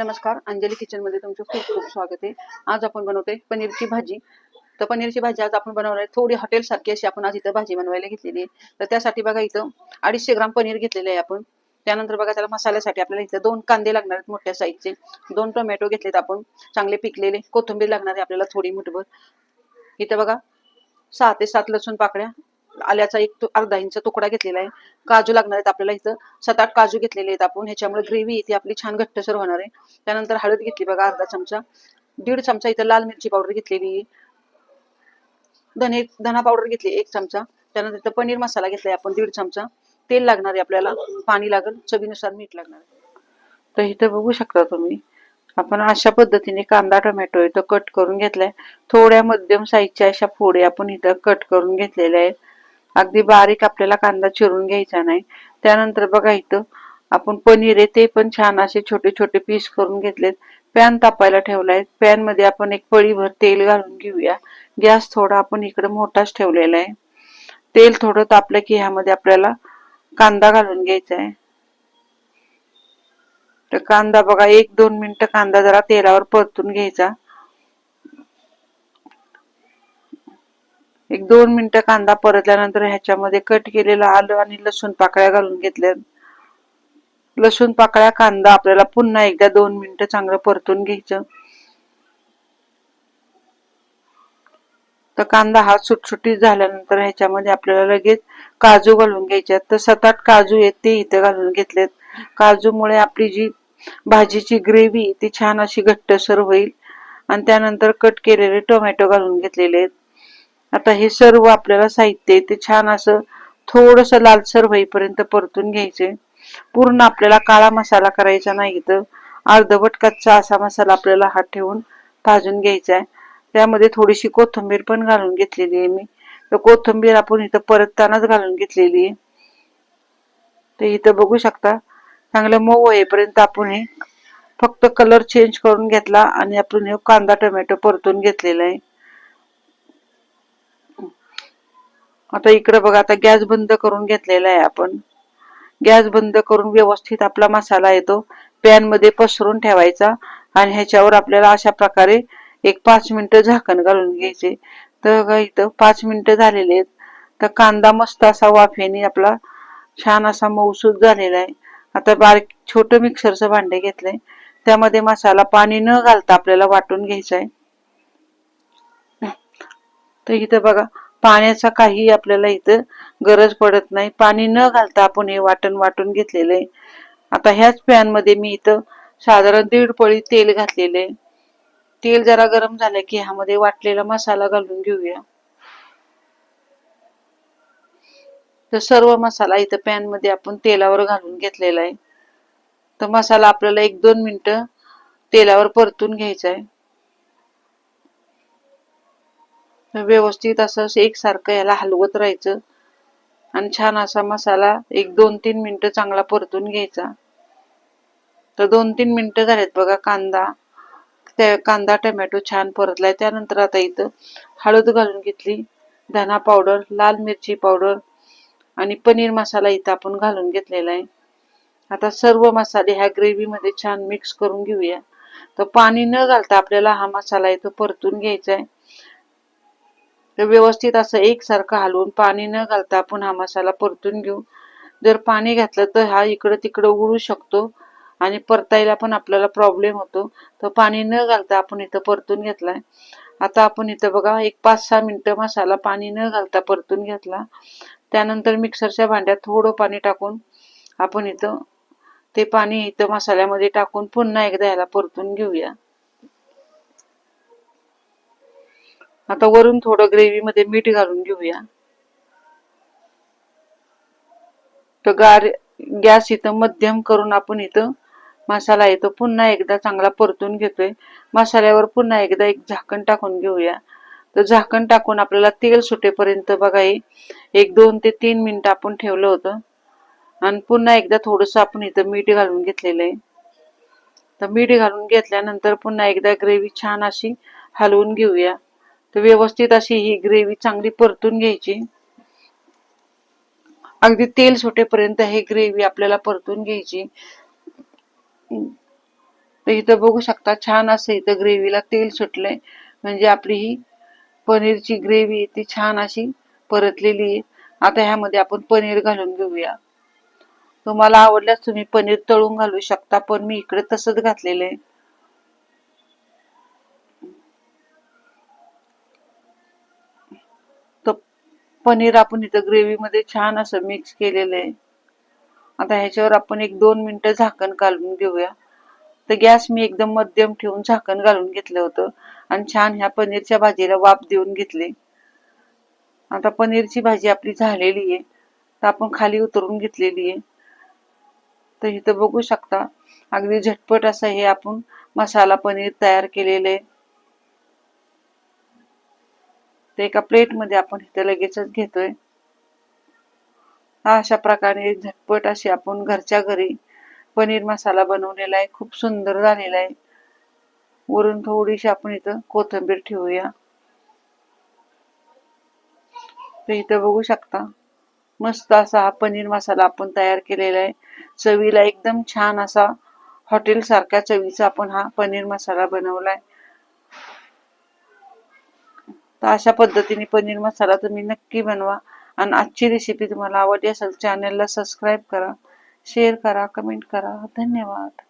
नमस्कार अंजली किचनमध्ये तुमचं खूप खूप स्वागत आहे. आज आपण बनवतोय पनीरची भाजी. तर पनीरची भाजी आज आपण बनवणार आहे. थोडी हॉटेल सारखी अशी आपण आज इथं भाजी बनवायला घेतलेली आहे. तर त्यासाठी बघा इथं अडीचशे ग्राम पनीर घेतलेले आहे आपण. त्यानंतर बघा त्याला मसाल्यासाठी आपल्याला इथं दोन कांदे लागणार आहेत मोठ्या साईजचे दोन टोमॅटो घेतलेत आपण. चांगले पिकलेले. कोथिंबीर लागणार आहे आपल्याला थोडी मुठभर. इथं बघा सहा ते सात लसूण पाकळ्या. आल्याचा एक अर्धा इंच तुकडा घेतलेला आहे. काजू लागणार आहेत आपल्याला इथं. सात आठ काजू घेतलेले आहेत आपण. ह्याच्यामुळे ग्रेव्ही ती आपली छान घट्टसर होणार आहे. त्यानंतर हळद घेतली बघा अर्धा चमचा. दीड चमचा इथं लाल मिरची पावडर घेतलेली आहे. धने धना पावडर घेतली एक चमचा. त्यानंतर इथं पनीर मसाला घेतलाय आपण दीड चमचा. तेल लागणार आहे आपल्याला. पाणी लागेल. चवीनुसार मीठ लागणार आहे. तर इथं बघू शकता तुम्ही. आपण अशा पद्धतीने कांदा टोमॅटो इथं कट करून घेतलाय. थोड्या मध्यम साईजच्या अशा फोडे आपण इथं कट करून घेतलेल्या आहेत. अगदी बारीक आपल्याला कांदा चिरून घ्यायचा नाही. त्यानंतर बघा इथं आपण पनीर आहे ते पण छान असे छोटे छोटे पीस करून घेतलेत. पॅन तापायला ठेवलाय. पॅनमध्ये आपण एक पळीभर तेल घालून घेऊया. गॅस थोडा आपण इकडे मोठाच ठेवलेला आहे. तेल थोडं तापलं की ह्यामध्ये आपल्याला कांदा घालून घ्यायचा आहे. तर कांदा बघा एक दोन मिनिटं कांदा जरा तेलावर परतून घ्यायचा. एक दोन मिनिटं कांदा परतल्यानंतर ह्याच्यामध्ये कट केलेलं आलं आणि लसूण पाकळ्या घालून घेतल्या. लसूण पाकळ्या कांदा आपल्याला पुन्हा एकदा दोन मिनिटं चांगलं परतून घ्यायचं. तर कांदा हा सुटसुटीत झाल्यानंतर ह्याच्यामध्ये आपल्याला लगेच काजू घालून घ्यायचे तर सात आठ काजू आहेत ते इथे घालून घेतलेत. काजूमुळे आपली जी भाजीची ग्रेव्ही ती छान अशी घट्टसर होईल. आणि त्यानंतर कट केलेले टोमॅटो घालून घेतलेले आहेत. आता हे सर्व आपल्याला साहित्य आहे ते छान असं थोडस लालसर होईपर्यंत परतून घ्यायचे. पूर्ण आपल्याला काळा मसाला करायचा नाही तर अर्धवट कच्चा असा मसाला आपल्याला हात ठेवून भाजून घ्यायचा आहे. त्यामध्ये थोडीशी कोथिंबीर पण घालून घेतलेली आहे मी. तर कोथिंबीर आपण इथं परततानाच घालून घेतलेली आहे. तर इथं बघू शकता चांगलं मऊ होईपर्यंत आपण हे फक्त कलर चेंज करून घेतला आणि आपण हे कांदा टोमॅटो परतून घेतलेला आहे. आता इकडं बघा आता गॅस बंद करून घेतलेला आहे आपण. गॅस बंद करून व्यवस्थित आपला मसाला येतो. पॅनमध्ये पसरून ठेवायचा आणि ह्याच्यावर आपल्याला अशा प्रकारे एक पाच मिनिटं झाकण घालून घ्यायचे. तर इथं पाच मिनिटं झालेले आहेत. तर कांदा मस्त असा वाफेने आपला छान असा मऊसूद झालेला आहे. आता बारीक छोटं मिक्सरचं भांडे घेतलंय. त्यामध्ये मसाला पाणी न घालता आपल्याला वाटून घ्यायचा आहे. तर इथं बघा पाण्याचा काही आपल्याला इथं गरज पडत नाही. पाणी न घालता आपण हे वाटण वाटून घेतलेलं आहे. आता ह्याच पॅनमध्ये मी इथं साधारण दीड पळी तेल घातलेलं आहे. तेल जरा गरम झालं की ह्यामध्ये वाटलेला मसाला घालून घेऊया. तर सर्व मसाला इथं पॅनमध्ये आपण तेलावर घालून घेतलेला आहे. तर मसाला आपल्याला एक दोन मिनटं तेलावर परतून घ्यायचा आहे. व्यवस्थित असं एकसारखं याला हलवत राहायचं. आणि छान असा मसाला एक दोन तीन मिनटं चांगला परतून घ्यायचा. तर दोन तीन मिनटं झालेत बघा कांदा. त्या कांदा टोमॅटो छान परतलाय. त्यानंतर आता इथं हळद घालून घेतली. धना पावडर लाल मिरची पावडर आणि पनीर मसाला इथं आपण घालून घेतलेला आहे. आता सर्व मसाले ह्या ग्रेव्हीमध्ये छान मिक्स करून घेऊया. तर पाणी न घालता आपल्याला हा मसाला इथं परतून घ्यायचा आहे. तर व्यवस्थित असं एकसारखं हलवून पाणी न घालता आपण हा मसाला परतून घेऊ. जर पाणी घातलं तर हा इकडं तिकडं उडू शकतो आणि परतायला पण आपल्याला प्रॉब्लेम होतो. तर पाणी न घालता आपण इथं परतून घेतलाय. आता आपण इथं बघा एक पाच सहा मिनटं मसाला पाणी न घालता परतून घेतला. त्यानंतर मिक्सरच्या भांड्यात थोडं पाणी टाकून आपण इथं ते पाणी इथं मसाल्यामध्ये टाकून पुन्हा एकदा याला परतून घेऊया. आता वरून थोडं ग्रेव्हीमध्ये मीठ घालून घेऊया. तर गार गॅस इथं मध्यम करून आपण इथं मसाला येतो पुन्हा एकदा चांगला परतून घेतोय. मसाल्यावर पुन्हा एकदा एक झाकण टाकून घेऊया. तर झाकण टाकून आपल्याला तेल सुटेपर्यंत बघा एक दोन ते तीन मिनिटं आपण ठेवलं होतं. आणि पुन्हा एकदा थोडस आपण इथं मीठ घालून घेतलेलं आहे. तर मीठ घालून घेतल्यानंतर पुन्हा एकदा ग्रेव्ही छान अशी हलवून घेऊया. तर व्यवस्थित अशी ही ग्रेव्ही चांगली परतून घ्यायची. अगदी तेल सुटेपर्यंत हे ग्रेव्ही आपल्याला परतून घ्यायची. तर इथं बघू शकता छान असं इथं ग्रेव्हीला तेल सुटलंय. म्हणजे आपली ही पनीरची ग्रेव्ही ती छान अशी परतलेली आहे. आता ह्यामध्ये आपण पनीर घालून घेऊया. तुम्हाला आवडल्यास तुम्ही पनीर तळून घालू शकता पण मी इकडे तसंच घातलेलं आहे. पनीर आपण इथं ग्रेव्हीमध्ये छान असं मिक्स केलेलं आहे. आता ह्याच्यावर आपण एक दोन मिनटं झाकण घालून घेऊया. तर गॅस मी एकदम मध्यम ठेवून झाकण घालून घेतलं होतं. आणि छान ह्या पनीरच्या भाजीला वाफ देऊन घेतली. आता पनीरची भाजी आपली झालेली आहे. तर आपण खाली उतरून घेतलेली आहे. तर इथं बघू शकता अगदी झटपट असं हे आपण मसाला पनीर तयार केलेलं आहे. ते एका प्लेटमध्ये आपण इथे लगेचच घेतोय. हा अशा प्रकारे झटपट अशी आपण घरच्या घरी पनीर मसाला बनवलेला आहे. खूप सुंदर झालेला आहे. वरून थोडीशी आपण इथं कोथिंबीर ठेवूया. तर इथं बघू शकता मस्त असा हा पनीर मसाला आपण तयार केलेला आहे. चवीला एकदम छान असा हॉटेल सारख्या चवीचा आपण हा पनीर मसाला बनवलाय. तर अशा पद्धतीने पनीर मसाला तुम्ही नक्की बनवा. आणि आजची रेसिपी तुम्हाला आवडली असेल चॅनलला सबस्क्राईब करा शेअर करा कमेंट करा. धन्यवाद.